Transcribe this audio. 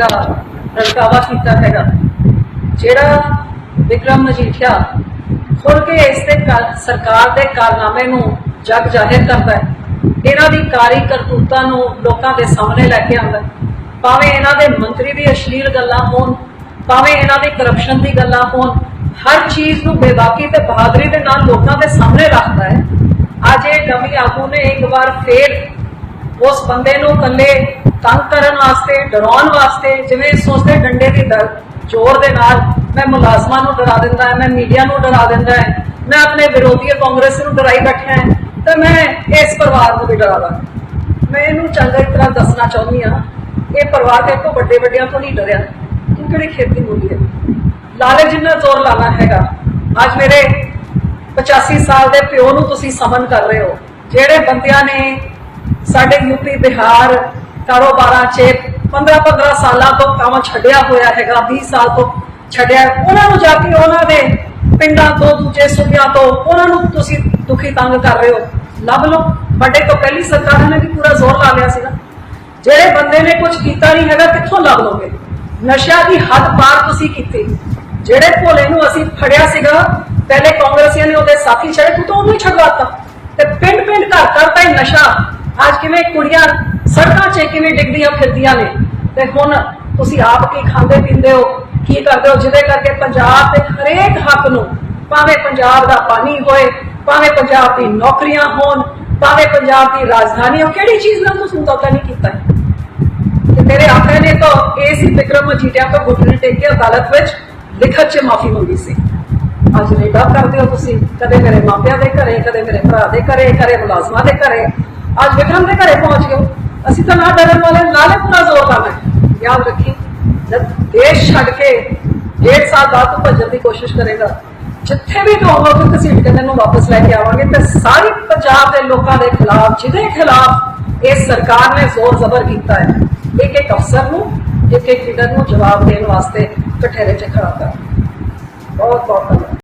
ਦਾ ਰੜਕਾਵਾ ਕੀਤਾ ਹੈਗਾ। ਜਿਹੜਾ ਵਿਕਰਮ ਮਜੀਠੀਆ ਖੁੱਲ ਕੇ ਇਸ ਤੇ ਸਰਕਾਰ ਦੇ ਕਾਰਨਾਮੇ ਨੂੰ ਜਗ ਜਾਹਿਰ ਕਰਦਾ ਹੈ, ਇਹਨਾਂ ਦੀ ਕਾਰੀ ਕਰਤੂਤਾਂ ਨੂੰ ਲੋਕਾਂ ਦੇ ਸਾਹਮਣੇ ਲੈ ਕੇ ਆਉਂਦਾ ਭਾਵੇਂ ਇਹਨਾਂ ਦੇ ਮੰਤਰੀ ਦੀ ਅਸ਼ਲੀਲ ਗੱਲਾਂ ਹੋਣ, ਭਾਵੇਂ ਇਹਨਾਂ ਦੀ ਕਰਪਸ਼ਨ ਦੀ ਗੱਲਾਂ ਹੋਣ, ਹਰ ਚੀਜ਼ ਨੂੰ ਬੇਬਾਕੀ ਤੇ ਬਹਾਦਰੀ ਦੇ ਨਾਲ ਲੋਕਾਂ ਦੇ ਸਾਹਮਣੇ ਰੱਖਦਾ ਹੈ। ਅੱਜ ਇਹ ਡਮੀ ਆਗੂ ਨੇ ਇੱਕ ਵਾਰ ਫੇਰ ਉਸ ਬੰਦੇ ਨੂੰ ਇਕੱਲੇ ਤੰਗ ਕਰਨ ਵਾਸਤੇ, ਡਰਾਉਣ ਵਾਸਤੇ, ਜਿਵੇਂ ਸੋਚਦੇ ਡੰਡੇ ਦੀ ਦਰ, ਜ਼ੋਰ ਦੇ ਨਾਲ ਮੈਂ ਮੁਲਾਜ਼ਮਾਂ ਨੂੰ ਡਰਾ ਦਿੰਦਾ ਮੈਂ ਮੀਡੀਆ ਨੂੰ ਡਰਾ ਦਿੰਦਾ ਮੈਂ ਆਪਣੇ ਵਿਰੋਧੀ ਕਾਂਗਰਸ ਨੂੰ ਡਰਾਈ ਬੈਠਾ ਤਾਂ ਮੈਂ ਇਸ ਪਰਿਵਾਰ ਨੂੰ ਵੀ ਡਰਾਵਾ ਮੈਂ ਇਹਨੂੰ ਚੰਗੀ ਤਰ੍ਹਾਂ ਦੱਸਣਾ ਚਾਹੁੰਦੀ ਹਾਂ, ਇਹ ਪਰਿਵਾਰ ਦੇ ਤੋਂ ਵੱਡੇ ਵੱਡਿਆਂ ਤੋਂ ਨਹੀਂ ਡਰਿਆ, ਤੂੰ ਕਿਹੜੀ ਖੇਤੀ ਬੋਲੀ ਹੈ? ਲਾਲੇ ਜਿੰਨਾ ਜ਼ੋਰ ਲਾਣਾ ਹੈਗਾ, ਅੱਜ ਮੇਰੇ 85 ਸਾਲ ਦੇ ਪਿਓ ਨੂੰ ਤੁਸੀਂ ਸਮਨ ਕਰ ਰਹੇ ਹੋ, ਜਿਹੜੇ ਬੰਦਿਆਂ ਨੇ ਸਾਡੇ ਯੂਪੀ ਬਿਹਾਰ ਕਾਰੋਬਾਰਾਂ 'ਚ 15 15 ਸਾਲਾਂ ਤੋਂ ਕੰਮ ਛੱਡਿਆ ਹੋਇਆ ਹੈਗਾ 20 ਸਾਲ ਤੋਂ ਛੱਡਿਆ ਹੈ। ਉਹਨਾਂ ਨੂੰ ਜਾ ਕੇ ਉਹਨਾਂ ਦੇ ਪਿੰਡਾਂ ਤੋਂ ਦੂਜੇ ਸੂਬਿਆਂ ਤੋਂ ਉਹਨਾਂ ਨੂੰ ਤੁਸੀਂ ਦੁਖੀ ਤੰਗ ਕਰ ਰਹੇ ਹੋ ਲੱਭ ਲਓ ਵੱਡੇ ਤੋਂ ਪਹਿਲੀ ਸਰਕਾਰਾਂ ਨੇ ਵੀ ਪੂਰਾ ਜ਼ੋਰ ਲਾ ਲਿਆ ਸੀਗਾ ਜਿਹੜੇ ਬੰਦੇ ਨੇ ਕੁਝ ਕੀਤਾ ਨਹੀਂ ਹੈਗਾ ਕਿੱਥੋਂ ਲੱਭ ਲੋਗੇ ਨਸ਼ਾ ਦੀ ਹੱਦ ਪਾਰ ਤੁਸੀਂ ਕੀਤੀ ਜਿਹੜੇ ਭੋਲੇ ਨੂੰ ਅਸੀਂ ਫੜਿਆ ਸੀਗਾ ਪਹਿਲੇ ਕਾਂਗਰਸੀਆਂ ਨੇ ਉਹਦੇ ਸਾਥੀ ਛੜੇ ਤੂੰ ਤਾਂ ਉਹਨੂੰ ਹੀ ਛਡਵਾਤਾ ਤੇ ਪਿੰਡ ਪਿੰਡ ਘਰ ਘਰ ਤਾਂ ਇਹ ਨਸ਼ਾ ਅੱਜ ਕਿਵੇਂ ਕੁੜੀਆਂ ਸੜਕਾਂ 'ਚ ਕਿਵੇਂ ਡਿੱਗਦੀਆਂ, ਫਿਰਦੀਆਂ ਨੇ? ਤੇ ਹੁਣ ਤੁਸੀਂ ਆਪ ਕੀ ਖਾਂਦੇ ਪੀਂਦੇ ਹੋ? ਕੀ ਕਰਦੇ ਹੋ? ਜਿਹਦੇ ਕਰਕੇ ਪੰਜਾਬ ਦੇ ਹਰੇਕ ਹੱਕ ਨੂੰ ਭਾਵੇਂ ਪੰਜਾਬ ਦਾ ਪਾਣੀ ਹੋਏ, ਭਾਵੇਂ ਪੰਜਾਬ ਦੀ ਨੌਕਰੀਆਂ ਹੋਣ, ਭਾਵੇਂ ਪੰਜਾਬ ਦੀ ਰਾਜਧਾਨੀ ਹੋ ਕਿਹੜੀ ਚੀਜ਼ ਨਾਲ ਤੁਸੀਂ ਸਮਝੌਤਾ ਨਹੀਂ ਕੀਤਾ? ਤੇ ਮੇਰੇ ਆਖੇ ਨੇ ਤਾਂ ਇਹ ਸੀ ਵਿਕਰਮ ਮਜੀਠੀਆ ਤੋਂ ਘੁਟਨੇ ਟੇਕ ਕੇ ਅਦਾਲਤ ਵਿੱਚ ਲਿਖਤ 'ਚ ਮਾਫੀ ਮੰਗੀ ਸੀ। ਅੱਜ ਨਿਡਾ ਕਰਦੇ ਹੋ ਤੁਸੀਂ, ਕਦੇ ਮੇਰੇ ਮਾਪਿਆਂ ਦੇ ਘਰੇ, ਕਦੇ ਮੇਰੇ ਭਰਾ ਦੇ ਘਰੇ ਕਦੇ ਮੁਲਾਜ਼ਮਾਂ ਦੇ ਘਰੇ। ਅੱਜ ਵਿਕਰਮ ਦੇ ਘਰੇ ਪਹੁੰਚ ਗਏ ਹੋ। ਅਸੀਂ ਤਾਂ ਨਾ ਡਰਨ ਵਾਲੇ, ਨਾਲੇ ਪੂਰਾ ਜ਼ੋਰ ਲਾਣਾ ਹੈ। ਯਾਦ ਰੱਖੀ, ਜਦ ਦੇਸ਼ ਛੱਡ ਕੇ ਡੇਢ ਸਾਲ ਬਾਅਦ ਤੂੰ ਭੱਜਣ ਦੀ ਕੋਸ਼ਿਸ਼ ਕਰੇਗਾ, ਜਿੱਥੇ ਵੀ ਤੂੰ ਆਵਾਂਗੇ ਘਸੀਟ ਕੇ ਤੈਨੂੰ ਵਾਪਸ ਲੈ ਕੇ ਆਵਾਂਗੇ, ਤੇ ਸਾਰੇ ਪੰਜਾਬ ਦੇ ਲੋਕਾਂ ਦੇ ਖਿਲਾਫ, ਜਿਹਦੇ ਖਿਲਾਫ ਇਹ ਸਰਕਾਰ ਨੇ ਜ਼ੋਰ ਜ਼ਬਰ ਕੀਤਾ ਹੈ, ਇੱਕ ਇੱਕ ਅਫਸਰ ਨੂੰ, ਇੱਕ ਇੱਕ ਲੀਡਰ ਨੂੰ ਜਵਾਬ ਦੇਣ ਵਾਸਤੇ ਕਠੇਰੇ 'ਚ ਖੜਾ ਕਰ। ਬਹੁਤ ਬਹੁਤ ਧੰਨਵਾਦ।